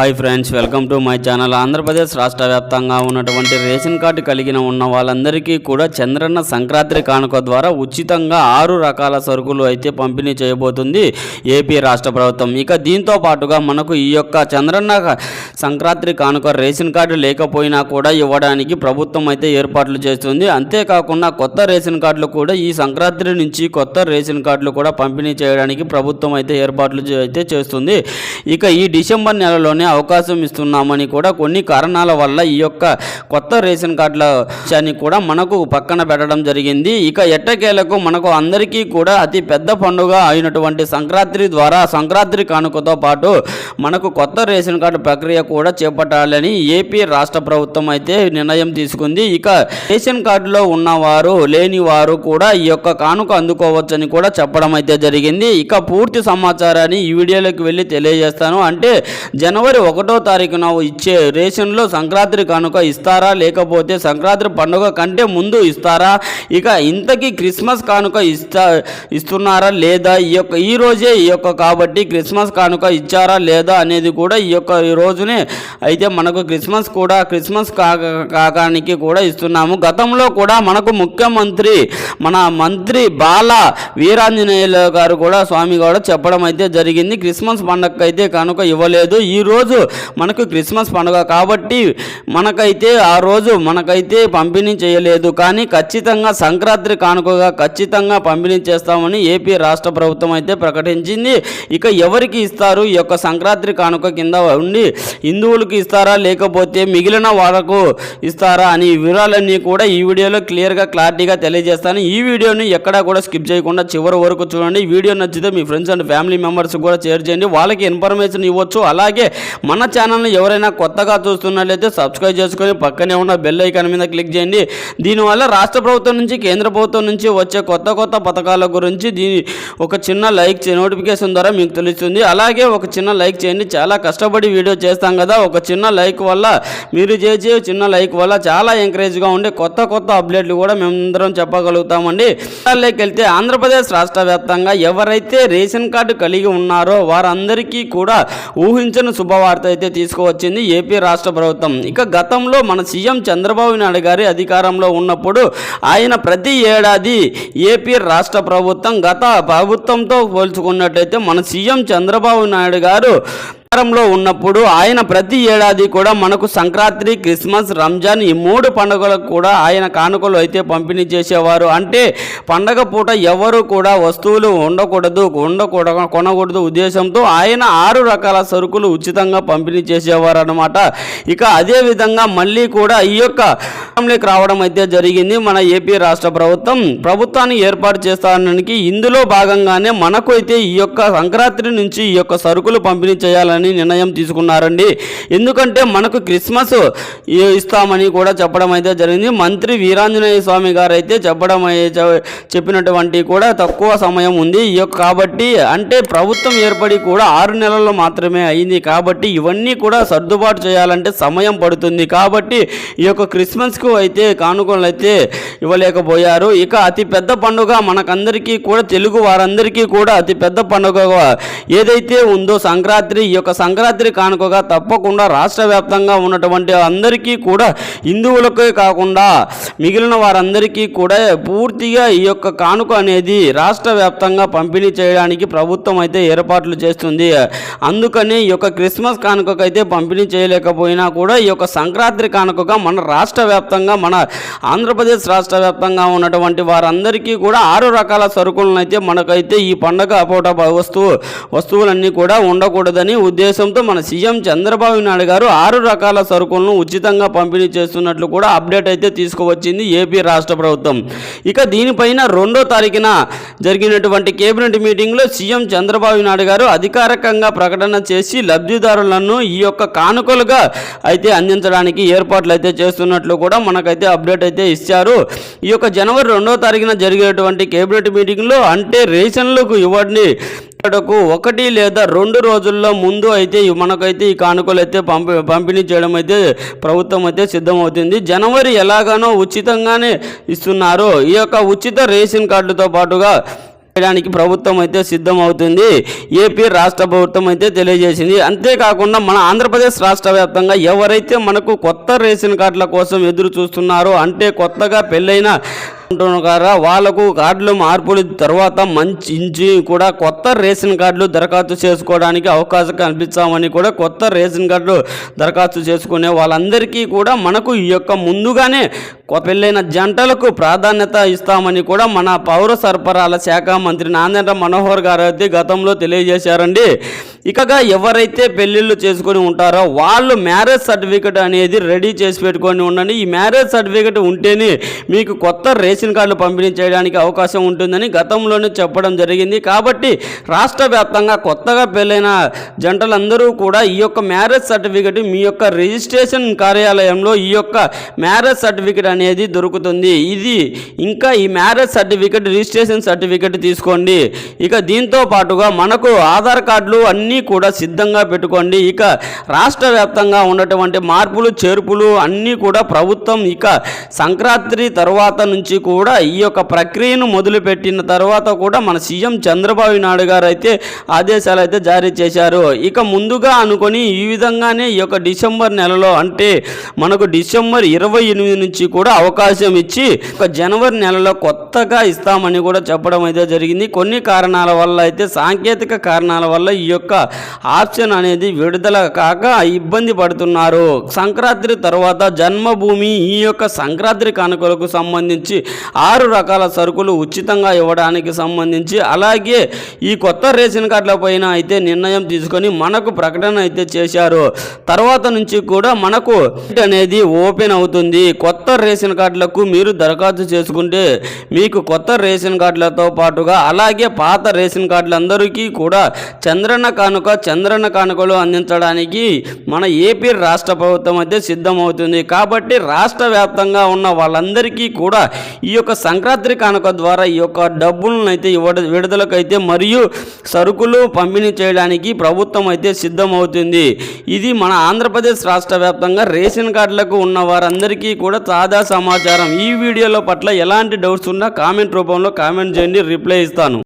Hi friends welcome to my channel. Andhra Pradesh రాష్ట్ర వ్యాప్తంగా ఉన్నటువంటి రేషన్ కార్డు కలిగిన ఉన్న వాళ్ళందరికీ కూడా చంద్రన్న సంక్రాంతి కానుక ద్వారా ఉచితంగా ఆరు రకాల సరుకులు అయితే పంపిణీ చేయబోతుంది ఏపీ రాష్ట్ర ప్రభుత్వం. ఇక దీంతో పాటుగా మనకు ఈ యొక్క చంద్రన్న సంక్రాంతి కానుక రేషన్ కార్డు లేకపోయినా కూడా ఇవ్వడానికి ప్రభుత్వం అయితే ఏర్పాట్లు చేస్తుంది. అంతేకాకుండా కొత్త రేషన్ కార్డులు కూడా ఈ సంక్రాంతి నుంచి కొత్త రేషన్ కార్డులు కూడా పంపిణీ చేయడానికి ప్రభుత్వం అయితే ఏర్పాట్లు అయితే చేస్తుంది. ఇక ఈ డిసెంబర్ నెలలోనే అవకాశం ఇస్తున్నామని కూడా కొన్ని కారణాల వల్ల ఈ యొక్క కొత్త రేషన్ కార్డుల విషయాన్ని కూడా మనకు పక్కన పెట్టడం జరిగింది. ఇక ఎట్టకేలకు మనకు అందరికీ కూడా అతి పెద్ద పండుగ అయినటువంటి సంక్రాంతి ద్వారా సంక్రాంతి కానుకతో పాటు మనకు కొత్త రేషన్ కార్డు ప్రక్రియ కూడా చేపట్టాలని ఏపీ రాష్ట్ర ప్రభుత్వం అయితే నిర్ణయం తీసుకుంది. ఇక రేషన్ కార్డులో ఉన్నవారు లేని వారు కూడా ఈ యొక్క కానుక అందుకోవచ్చని కూడా చెప్పడం అయితే జరిగింది. ఇక పూర్తి సమాచారాన్ని ఈ వీడియోలోకి వెళ్ళి తెలియజేస్తాను. అంటే జనవరి ఒకటో తారీఖున ఇచ్చే రేషన్లో సంక్రాంతి కానుక ఇస్తారా? లేకపోతే సంక్రాంతి పండుగ కంటే ముందు ఇస్తారా? ఇక ఇంతకీ క్రిస్మస్ కానుక ఇస్తా ఇస్తున్నారా లేదా? ఈ యొక్క ఈ రోజే ఈ యొక్క కాబట్టి క్రిస్మస్ కానుక ఇచ్చారా లేదా అనేది కూడా ఈ యొక్క ఈ రోజునే అయితే మనకు క్రిస్మస్ కూడా క్రిస్మస్ కాకానికి కూడా ఇస్తున్నాము. గతంలో కూడా మనకు ముఖ్యమంత్రి మన మంత్రి బాల వీరాంజనేయులు గారు కూడా స్వామి కూడా చెప్పడం అయితే జరిగింది. క్రిస్మస్ పండుగ అయితే కనుక ఇవ్వలేదు. ఈ రోజు మనకు క్రిస్మస్ పండుగ కాబట్టి మనకైతే ఆ రోజు మనకైతే పంపిణీ చేయలేదు. కానీ ఖచ్చితంగా సంక్రాంతి కానుకగా ఖచ్చితంగా పంపిణీ చేస్తామని ఏపీ రాష్ట్ర ప్రభుత్వం అయితే ప్రకటించింది. ఇక ఎవరికి ఇస్తారు? ఈ యొక్క సంక్రాంతి కానుక కింద ఉండి హిందువులకు ఇస్తారా? లేకపోతే మిగిలిన వాళ్ళకు ఇస్తారా? అని వివరాలన్నీ కూడా ఈ వీడియోలో క్లియర్గా క్లారిటీగా తెలియజేస్తాను. ఈ వీడియోని ఎక్కడా కూడా స్కిప్ చేయకుండా చివరి వరకు చూడండి. ఈ వీడియో నచ్చితే మీ ఫ్రెండ్స్ అండ్ ఫ్యామిలీ మెంబర్స్ కూడా షేర్ చేయండి. వాళ్ళకి ఇన్ఫర్మేషన్ ఇవ్వచ్చు. అలాగే మన ఛానల్ని ఎవరైనా కొత్తగా చూస్తున్నట్లయితే సబ్స్క్రైబ్ చేసుకొని పక్కనే ఉన్న బెల్ ఐకాన్ మీద క్లిక్ చేయండి. దీనివల్ల రాష్ట్ర ప్రభుత్వం నుంచి కేంద్ర ప్రభుత్వం నుంచి వచ్చే కొత్త కొత్త పథకాల గురించి దీని ఒక చిన్న లైక్ నోటిఫికేషన్ ద్వారా మీకు తెలుస్తుంది. అలాగే ఒక చిన్న లైక్ చేయండి. చాలా కష్టపడి వీడియో చేస్తాం కదా. ఒక చిన్న లైక్ వల్ల మీరు చేసే చిన్న లైక్ వల్ల చాలా ఎంకరేజ్గా ఉండే కొత్త కొత్త అప్డేట్లు కూడా మేమందరం చెప్పగలుగుతామండి. లైక్ వెళ్తే ఆంధ్రప్రదేశ్ రాష్ట్ర వ్యాప్తంగా ఎవరైతే రేషన్ కార్డు కలిగి ఉన్నారో వారందరికీ కూడా ఊహించని శుభవార్త అయితే తీసుకువచ్చింది ఏపీ రాష్ట్ర ప్రభుత్వం. ఇక గతంలో మన సీఎం చంద్రబాబు నాయుడు గారి అధికారంలో ఉన్నప్పుడు ఆయన ప్రతి ఏడాది ఏపీ రాష్ట్ర ప్రభుత్వం గత ప్రభుత్వంతో పోల్చుకున్నట్లయితే మన సీఎం చంద్రబాబు నాయుడు గారు అధికారంలో ఉన్నప్పుడు ఆయన ప్రతి ఏడాది కూడా మనకు సంక్రాంతి క్రిస్మస్ రంజాన్ ఈ మూడు పండుగలకు కూడా ఆయన కానుకలు అయితే పంపిణీ చేసేవారు. అంటే పండగ పూట ఎవరు కూడా వస్తువులు ఉండకూడదు ఉండకూడదు కొనకూడదు ఉద్దేశంతో ఆయన ఆరు రకాల సరుకులు ఉచితంగా పంపిణీ చేసేవారు అనమాట ఇక అదేవిధంగా మళ్ళీ కూడా ఈ యొక్క రావడం అయితే జరిగింది. మన ఏపీ రాష్ట్ర ప్రభుత్వం ప్రభుత్వాన్ని ఏర్పాటు చేస్తానికి ఇందులో భాగంగానే మనకు అయితే ఈ యొక్క సంక్రాంతి నుంచి ఈ యొక్క సరుకులు పంపిణీ చేయాలని నిర్ణయం తీసుకున్నారండి. ఎందుకంటే మనకు క్రిస్మస్ ఇస్తామని కూడా చెప్పడం అయితే జరిగింది. మంత్రి వీరాంజనేయ స్వామి గారు అయితే చెప్పడం చెప్పినటువంటి కూడా తక్కువ సమయం ఉంది. ఈ యొక్క కాబట్టి అంటే ప్రభుత్వం ఏర్పడి కూడా ఆరు నెలల్లో మాత్రమే అయింది కాబట్టి ఇవన్నీ కూడా సర్దుబాటు చేయాలంటే సమయం పడుతుంది. కాబట్టి ఈ యొక్క క్రిస్మస్కు అయితే కానుకలు అయితే ఇవ్వలేకపోయారు. ఇక అతి పెద్ద పండుగ మనకందరికీ కూడా తెలుగు వారందరికీ కూడా అతి పెద్ద పండుగ ఏదైతే ఉందో సంక్రాంతి ఈ యొక్క సంక్రాంతి కానుకగా తప్పకుండా రాష్ట్ర వ్యాప్తంగా ఉన్నటువంటి అందరికీ కూడా హిందువులకే కాకుండా మిగిలిన వారందరికీ కూడా పూర్తిగా ఈ యొక్క కానుక అనేది రాష్ట్ర వ్యాప్తంగా పంపిణీ చేయడానికి ప్రభుత్వం అయితే ఏర్పాట్లు చేస్తుంది. అందుకని ఈ యొక్క క్రిస్మస్ కానుకకైతే పంపిణీ చేయలేకపోయినా కూడా ఈ యొక్క సంక్రాంతి కానుకగా మన రాష్ట్ర వ్యాప్తంగా మన ఆంధ్రప్రదేశ్ రాష్ట్ర వ్యాప్తంగా ఉన్నటువంటి వారందరికీ కూడా ఆరు రకాల సరుకులను అయితే మనకైతే ఈ పండగ అపోట వస్తువు వస్తువులన్నీ కూడా ఉండకూడదని ఉద్దేశం ఉద్దేశంతో మన సీఎం చంద్రబాబు నాయుడు గారు ఆరు రకాల సరుకులను ఉచితంగా పంపిణీ చేస్తున్నట్లు కూడా అప్డేట్ అయితే తీసుకువచ్చింది ఏపీ రాష్ట్ర ప్రభుత్వం. ఇక దీనిపైన రెండో తారీఖున జరిగినటువంటి కేబినెట్ మీటింగ్లో సీఎం చంద్రబాబు నాయుడు గారు అధికారికంగా ప్రకటన చేసి లబ్ధిదారులను ఈ యొక్క కానుకలుగా అయితే అందించడానికి ఏర్పాట్లు అయితే చేస్తున్నట్లు కూడా మనకైతే అప్డేట్ అయితే ఇచ్చారు. ఈ యొక్క జనవరి రెండో తారీఖున జరిగేటువంటి కేబినెట్ మీటింగ్లో అంటే రేషన్లకు ఇవ్వండి ఇక్కడకు ఒకటి లేదా రెండు రోజుల్లో ముందు అయితే మనకైతే ఈ కానుకలు అయితే పంపి పంపిణీ చేయడం అయితే ప్రభుత్వం అయితే సిద్ధమవుతుంది. జనవరి ఎలాగానో ఉచితంగానే ఇస్తున్నారు ఈ యొక్క ఉచిత రేషన్ కార్డుతో పాటుగా చేయడానికి ప్రభుత్వం అయితే సిద్ధమవుతుంది. ఏపీ రాష్ట్ర ప్రభుత్వం అయితే తెలియజేసింది. అంతేకాకుండా మన ఆంధ్రప్రదేశ్ రాష్ట్ర వ్యాప్తంగా ఎవరైతే మనకు కొత్త రేషన్ కార్డుల కోసం ఎదురు చూస్తున్నారో అంటే కొత్తగా పెళ్ళైన ఉంటున్నారా వాళ్ళకు కార్డులు మార్పులు తర్వాత మంచి ఇంచి కూడా కొత్త రేషన్ కార్డులు దరఖాస్తు చేసుకోవడానికి అవకాశం కల్పిస్తామని కూడా కొత్త రేషన్ కార్డులు దరఖాస్తు చేసుకునే వాళ్ళందరికీ కూడా మనకు ఈ యొక్క ముందుగానే పెళ్ళైన జంటలకు ప్రాధాన్యత ఇస్తామని కూడా మన పౌర సరఫరాల శాఖ మంత్రి నాందేంద్ర మనోహర్ గారు అయితే గతంలో తెలియజేశారండి. ఇకగా ఎవరైతే పెళ్ళిళ్ళు చేసుకొని ఉంటారో వాళ్ళు మ్యారేజ్ సర్టిఫికెట్ అనేది రెడీ చేసి పెట్టుకొని ఉండండి. ఈ మ్యారేజ్ సర్టిఫికెట్ ఉంటేనే మీకు కొత్త రేషన్ రేషన్ కార్డులు పంపిణీ చేయడానికి అవకాశం ఉంటుందని గతంలోనే చెప్పడం జరిగింది. కాబట్టి రాష్ట్ర వ్యాప్తంగా కొత్తగా పెళ్ళైన జంటలందరూ కూడా ఈ యొక్క మ్యారేజ్ సర్టిఫికెట్ మీ యొక్క రిజిస్ట్రేషన్ కార్యాలయంలో ఈ యొక్క మ్యారేజ్ సర్టిఫికెట్ అనేది దొరుకుతుంది. ఇది ఇంకా ఈ మ్యారేజ్ సర్టిఫికెట్ రిజిస్ట్రేషన్ సర్టిఫికెట్ తీసుకోండి. ఇక దీంతో పాటుగా మనకు ఆధార్ కార్డులు అన్నీ కూడా సిద్ధంగా పెట్టుకోండి. ఇక రాష్ట్ర వ్యాప్తంగా ఉన్నటువంటి మార్పులు చేర్పులు అన్నీ కూడా ప్రభుత్వం ఇక సంక్రాంతి తర్వాత నుంచి కూడా ఈ యొక్క ప్రక్రియను మొదలుపెట్టిన తర్వాత కూడా మన సీఎం చంద్రబాబు నాయుడు గారు అయితే ఆదేశాలు అయితే జారీ చేశారు. ఇక ముందుగా అనుకొని ఈ విధంగానే ఈ యొక్క డిసెంబర్ నెలలో అంటే మనకు డిసెంబర్ ఇరవై ఎనిమిది నుంచి కూడా అవకాశం ఇచ్చి ఒక జనవరి నెలలో కొత్తగా ఇస్తామని కూడా చెప్పడం అయితే జరిగింది. కొన్ని కారణాల వల్ల అయితే సాంకేతిక కారణాల వల్ల ఈ యొక్క ఆప్షన్ అనేది విడుదల కాక ఇబ్బంది పడుతున్నారు. సంక్రాంతి తర్వాత జన్మభూమి ఈ యొక్క సంక్రాంతి కానుకలకు సంబంధించి ఆరు రకాల సరుకులు ఉచితంగా ఇవ్వడానికి సంబంధించి అలాగే ఈ కొత్త రేషన్ కార్డుల పైన అయితే నిర్ణయం తీసుకొని మనకు ప్రకటన అయితే చేశారు. తర్వాత నుంచి కూడా మనకు అనేది ఓపెన్ అవుతుంది. కొత్త రేషన్ కార్డులకు మీరు దరఖాస్తు చేసుకుంటే మీకు కొత్త రేషన్ కార్డులతో పాటుగా అలాగే పాత రేషన్ కార్డులందరికీ కూడా చంద్రన్న కానుక చంద్రన్న కానుకలు అందించడానికి మన ఏపీ రాష్ట్ర ప్రభుత్వం అయితే సిద్ధమవుతుంది. కాబట్టి రాష్ట్ర వ్యాప్తంగా ఉన్న వాళ్ళందరికీ కూడా ఈ యొక్క సంక్రాంతి కానుక ద్వారా ఈ యొక్క డబ్బులను అయితే విడుదలకైతే మరియు సరుకులు పంపిణీ చేయడానికి ప్రభుత్వం అయితే సిద్ధమవుతుంది. ఇది మన ఆంధ్రప్రదేశ్ రాష్ట్ర వ్యాప్తంగా రేషన్ కార్డులకు ఉన్న వారందరికీ కూడా తాజా సమాచారం. ఈ వీడియోలో పట్ల ఎలాంటి డౌట్స్ ఉన్నా కామెంట్ రూపంలో కామెంట్ చేయండి. రిప్లై ఇస్తాను.